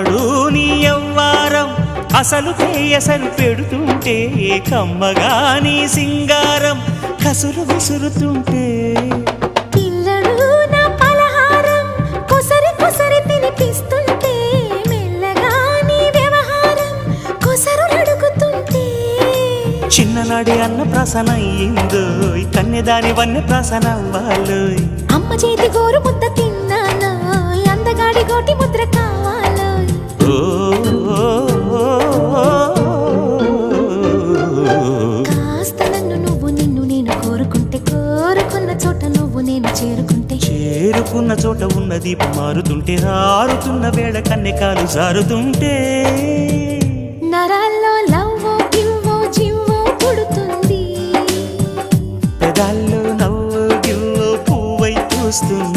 నీ యవ్వారం. అసలు కేయసలు పెడుతుంటే కమ్మగా నీ సింగారం. కసురు విసురుతుంటే పిల్లడు నా పలహారం. కొసరి కొసరి తినిపిస్తుంటే మెల్లగా నీ వ్యవహారం. కొసరు అడుగుతుంటే చిన్ననాడి అన్న ప్రసన అయ్యిందో కన్నెదాని వన్నె ప్రసన అవ్వాలోయ్. అమ్మ చేతి గోరు ముద్ద నేను చేరుకుంటే? చేరుకున్న చోట ఉన్న దీపం మారుతుంటే రారుతున్న వేళ కన్నెకాలు జారుతుంటే. నరాల్లో లవ్వో గివ్వో జివ్వో పుడుతుంది. పెదాల్లో నవ్వు గివ్వో పువ్వై పూస్తుంది.